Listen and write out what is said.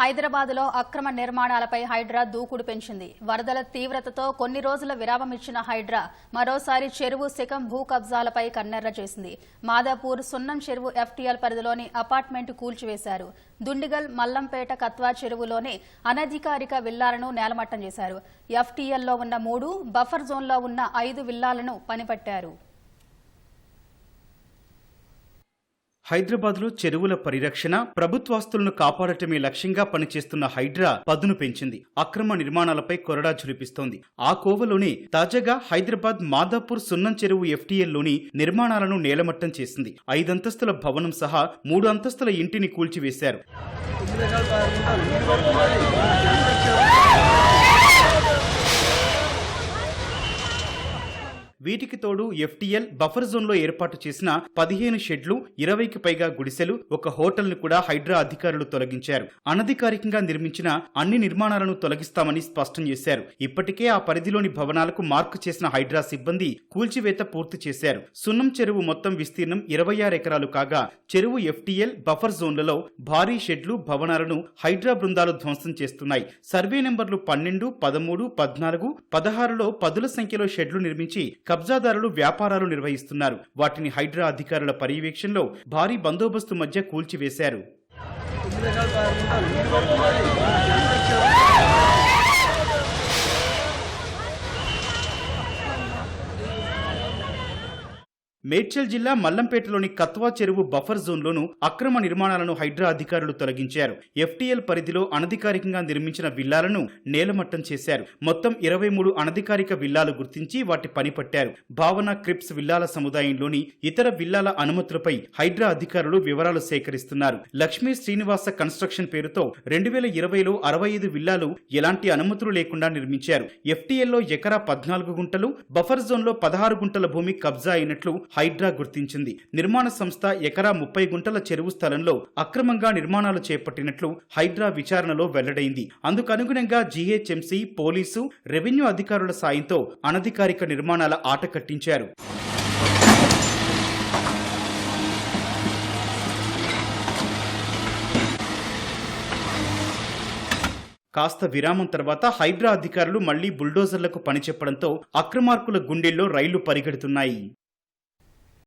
హైదరాబాద్లో అక్రమ నిర్మాణాలపై హైడ్రా దూకుడు పెంచింది. వరదల తీవ్రతతో కొన్ని రోజుల విరామం ఇచ్చిన హైడ్రా మరోసారి చెరువు శిఖం భూ కబ్జాలపై కన్నెర్ర చేసింది. మాదాపూర్ సున్నం చెరువు ఎఫ్టీఎల్ పరిధిలోని అపార్ట్మెంట్ కూల్చివేశారు. దుండిగల్ మల్లంపేట కత్వా చెరువులోని అనధికారిక విల్లాలను నేలమట్టం చేశారు. ఎఫ్టీఎల్లో ఉన్న మూడు బఫర్ జోన్లో ఉన్న ఐదు విల్లాలను పనిపట్టారు. హైదరాబాద్లో చెరువుల పరిరక్షణ ప్రభుత్వాస్తులను కాపాడటమే లక్ష్యంగా పనిచేస్తున్న హైడ్రా పదును పెంచింది. అక్రమ నిర్మాణాలపై కొరడా చురిపిస్తోంది. ఆ కోవలోనే తాజాగా హైదరాబాద్ మాదాపూర్ సున్నం చెరువు ఎఫ్టీఎల్లోని నిర్మాణాలను నేలమట్టం చేసింది. ఐదంతస్తుల భవనం సహా మూడు అంతస్తుల ఇంటిని కూల్చివేశారు. వీటికి తోడు ఎఫ్టీఎల్ బఫర్ జోన్లో ఏర్పాటు చేసిన పదిహేను షెడ్లు ఇరవైకి పైగా గుడిసెలు ఒక హోటల్ను కూడా హైడ్రా అధికారులు తొలగించారు. అనధికారికంగా నిర్మించిన అన్ని నిర్మాణాలను తొలగిస్తామని స్పష్టం చేశారు. ఇప్పటికే ఆ పరిధిలోని భవనాలకు మార్కు చేసిన హైడ్రా సిబ్బంది కూల్చివేత పూర్తి చేశారు. సున్నం చెరువు మొత్తం విస్తీర్ణం ఇరవై ఆరు ఎకరాలు కాగా చెరువు ఎఫ్టీఎల్ బఫర్ జోన్లలో భారీ షెడ్లు భవనాలను హైడ్రా బృందాలు ధ్వంసం చేస్తున్నాయి. సర్వే నెంబర్లు పన్నెండు పదమూడు పద్నాలుగు పదహారులో పదుల సంఖ్యలో షెడ్లు నిర్మించి కబ్జాదారులు వ్యాపారాలు నిర్వహిస్తున్నారు. వాటిని హైడ్రా అధికారుల పర్యవేక్షణలో భారీ బందోబస్తు మధ్య కూల్చివేశారు. మేడ్చల్ జిల్లా మల్లంపేటలోని కత్వా చెరువు బఫర్ జోన్లోను అక్రమ నిర్మాణాలను హైడ్రా అధికారులు తొలగించారు. ఎఫ్టీఎల్ పరిధిలో అనధికారికంగా నిర్మించిన విల్లాలను నేలమట్టం చేశారు. మొత్తం ఇరవై మూడు అనధికారిక విల్లాలు గుర్తించి వాటి పని పట్టారు. భావన క్రిప్స్ విల్లాల సముదాయంలోని ఇతర విల్లాల అనుమతులపై హైడ్రా అధికారులు వివరాలు సేకరిస్తున్నారు. లక్ష్మీ శ్రీనివాస కన్స్ట్రక్షన్ పేరుతో రెండు వేల ఇరవైలో అరవై ఐదు విల్లాలు ఎలాంటి అనుమతులు లేకుండా నిర్మించారు. ఎఫ్టీఎల్లో ఎకరా పద్నాలుగు గుంటలు బఫర్ జోన్లో పదహారు గుంటల భూమి కబ్జా అయినట్లు హైడ్రా గుర్తించింది. నిర్మాణ సంస్థ ఎకరా ముప్పై గుంటల చెరువు స్థలంలో అక్రమంగా నిర్మాణాలు చేపట్టినట్లు హైడ్రా విచారణలో వెల్లడైంది. అందుకనుగుణంగా జీహెచ్ఎంసీ పోలీసు రెవెన్యూ అధికారుల సాయంతో అనధికారిక నిర్మాణాల ఆట కట్టించారు. కాస్త విరామం తర్వాత హైడ్రా అధికారులు మళ్ళీ బుల్డోజర్లకు పని చెప్పడంతో అక్రమార్కుల గుండెల్లో రైళ్ళు పరిగెడుతున్నాయి.